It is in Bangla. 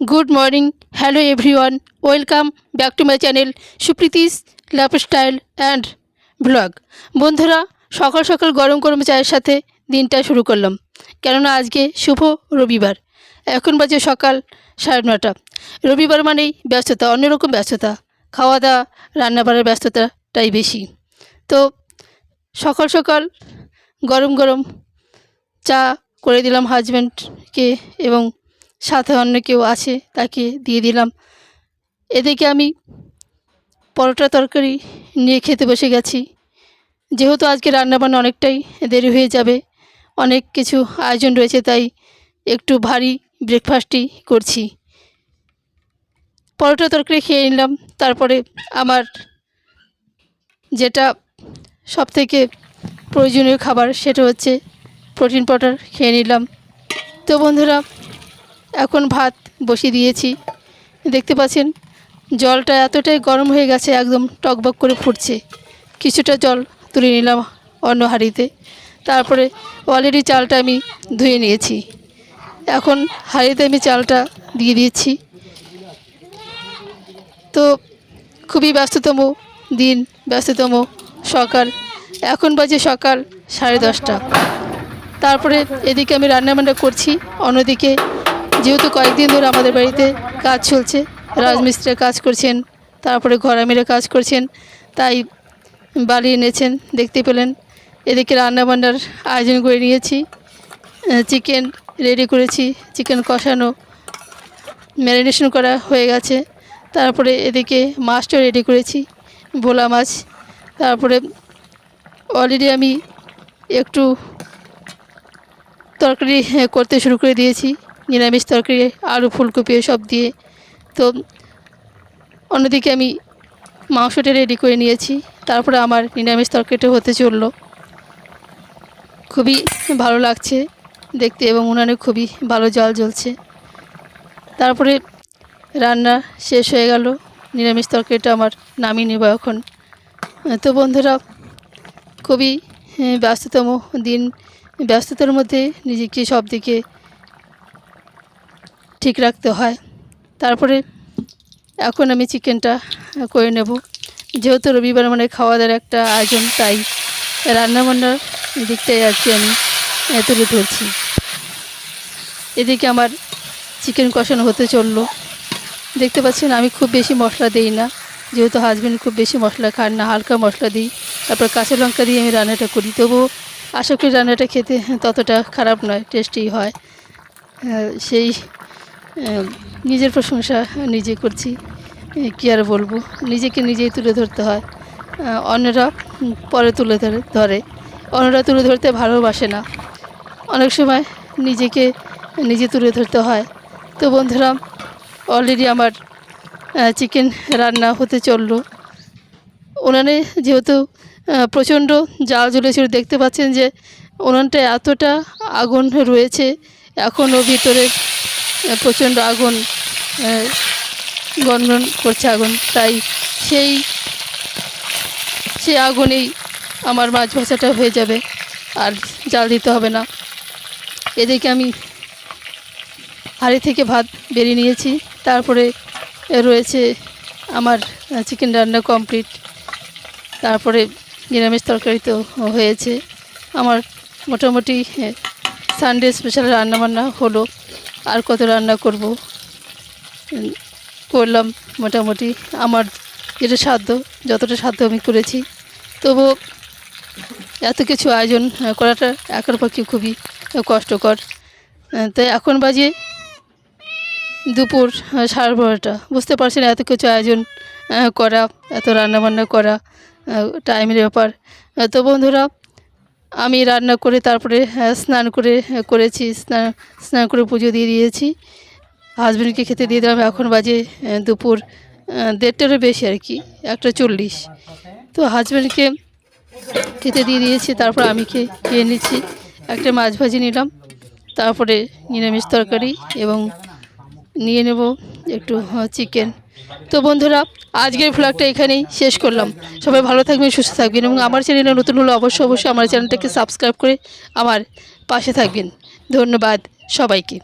Good morning, hello everyone, welcome back to my channel Supriti's lifestyle and blog. বন্ধুরা, সকাল সকাল গরম গরম চায়ের সাথে দিনটা শুরু করলাম, কেননা আজকে শুভ রবিবার। এখন বাজে সকাল সাড়ে নটা রবিবার মানেই ব্যস্ততা, অন্যরকম ব্যস্ততা। খাওয়া দাওয়া রান্নাবাড়ার ব্যস্ততাটাই বেশি। তো সকাল সকাল গরম গরম চা করে দিলাম হাজব্যান্ডকে এবং সাথে অন্য কেউ আছে, তাকে দিয়ে দিলাম। এদিকে আমি পরোটা তরকারি নিয়ে খেতে বসে গেছি। যেহেতু আজকে রান্নাবান্না অনেকটাই দেরি হয়ে যাবে, অনেক কিছু আয়োজন রয়েছে, তাই একটু ভারী ব্রেকফাস্টই করছি। পরোটা তরকারি খেয়ে নিলাম, তারপরে আমার যেটা সবথেকে প্রয়োজনীয় খাবার সেটা হচ্ছে প্রোটিন পাউডার খেয়ে নিলাম। তো বন্ধুরা এখন ভাত বসিয়ে দিয়েছি। দেখতে পাচ্ছেন, জলটা এতটাই গরম হয়ে গেছে, একদম টকবক করে ফুটছে। কিছুটা জল তুলে নিলাম অন্য হাঁড়িতে। তারপরে অলরেডি চালটা আমি ধুয়ে নিয়েছি। এখন হাঁড়িতে আমি চালটা দিয়ে দিয়েছি তো খুবই ব্যস্ততম দিন, ব্যস্ততম সকাল। এখন বাজে সকাল সাড়ে দশটা। তারপরে এদিকে আমি রান্নাবান্না করছি, অন্যদিকে যেহেতু কয়েকদিন ধরে আমাদের বাড়িতে কাজ চলছে রাজমিস্ত্রিরা কাজ করছেন তারপরে ঘরামিরা কাজ করছেন তাই বালি এনেছেন দেখতে পেলেন। এদিকে রান্নাবান্নার আয়োজন করে নিয়েছি চিকেন রেডি করেছি চিকেন কষানো ম্যারিনেশন করা হয়ে গেছে। তারপরে এদিকে মাছটা রেডি করেছি ভোলা মাছ। তারপরে অলরেডি আমি একটু তরকারি হ্যাঁ, করতে শুরু করে দিয়েছি। নিরামিষ তরকারি আলু ফুলকপি সব দিয়ে। তো অন্যদিকে আমি মাংসটা রেডি করে নিয়েছি। তারপরে আমার নিরামিষ তরকারিটা হতে চলল। খুবই ভালো লাগছে দেখতে এবং উনানে খুবই ভালো জল জ্বলছে। তারপরে রান্না শেষ হয়ে গেল। নিরামিষ তরকারিটা আমার নামিয়ে নেব এখন। তো বন্ধুরা খুবই হ্যাঁ, ব্যস্ততম দিন। ব্যস্ততার মধ্যে নিজেকে সব দিকে ঠিক রাখতে হয়। তারপরে এখন আমি চিকেনটা করে নেব। যেহেতু রবিবার মানে খাওয়া দাওয়ার একটা আয়োজন, তাই রান্নাবান্নার দিকটাই আর কি আমি তুলে ধরছি। এদিকে আমার চিকেন কষানো হতে চলল। দেখতে পাচ্ছেন, আমি খুব বেশি মশলা দিই না। যেহেতু হাজব্যান্ড খুব বেশি মশলা খান না, হালকা মশলা দিই। তারপর কাঁচা লঙ্কা দিয়ে আমি রান্নাটা করি। তবুও আশা করি রান্নাটা খেতে ততটা খারাপ নয় টেস্টি হয়। সেই নিজের প্রশংসা নিজে করছি। কী আর বলব? নিজেকে নিজেই তুলে ধরতে হয়। অন্যরা পরে তুলে ধরে ধরে। অন্যরা তুলে ধরতে ভালোবাসে না। অনেক সময় নিজেকে নিজে তুলে ধরতে হয়। তো বন্ধুরা অলরেডি আমার চিকেন রান্না হতে চলল। উনানে যেহেতু প্রচণ্ড জাল জ্বলেছিল, দেখতে পাচ্ছেন যে উনানটা এতটা আগুন রয়েছে, এখনও ভিতরে প্রচণ্ড আগুন গনগন করছে আগুন। তাই সেই সেই আগুনেই আমার মাছ ভাজাটা হয়ে যাবে, আর জাল দিতে হবে না। এদিকে আমি হাঁড়ি থেকে ভাত বেরিয়ে নিয়েছি। তারপরে রয়েছে আমার চিকেন রান্না কমপ্লিট তারপরে নিরামিষ তরকারি তো হয়েছে। আমার মোটামুটি সানডে স্পেশাল রান্নাবান্না হলো। আর কত রান্না করব? করলাম মোটামুটি আমার যেটা সাধ্য, যতটা সাধ্য আমি করেছি। তবু এত কিছু আয়োজন করাটা একার পক্ষে খুবই কষ্টকর। তাই এখন বাজে দুপুর সাড়ে বারোটা। বুঝতে পারছেন এত কিছু আয়োজন করা, এত রান্নাবান্না করা টাইমের ব্যাপার। তো বন্ধুরা আমি রান্না করে তারপরে আহ, স্নান করে করেছি স্নান স্নান করে পুজো দিয়ে দিয়েছি। হাজব্যান্ডকে খেতে দিয়ে দিলাম এখন বাজে দুপুর দেড়টারও বেশি আর কি একটা চল্লিশ। তো হাজব্যান্ডকে খেতে দিয়ে দিয়েছি তারপর আমি খেয়ে নিচ্ছি। একটা মাছ ভাজি নিলাম তারপরে নিরামিষ তরকারি এবং নিয়ে নেব একটু চিকেন। তো বন্ধুরা, আজকের ভ্লগটা এখানেই শেষ করলাম। সবাই ভালো থাকবেন, সুস্থ থাকবেন এবং আমার চ্যানেলে নতুন হলে অবশ্যই অবশ্যই আমার চ্যানেলটাকে সাবস্ক্রাইব করে আমার পাশে থাকবেন। ধন্যবাদ সবাইকে।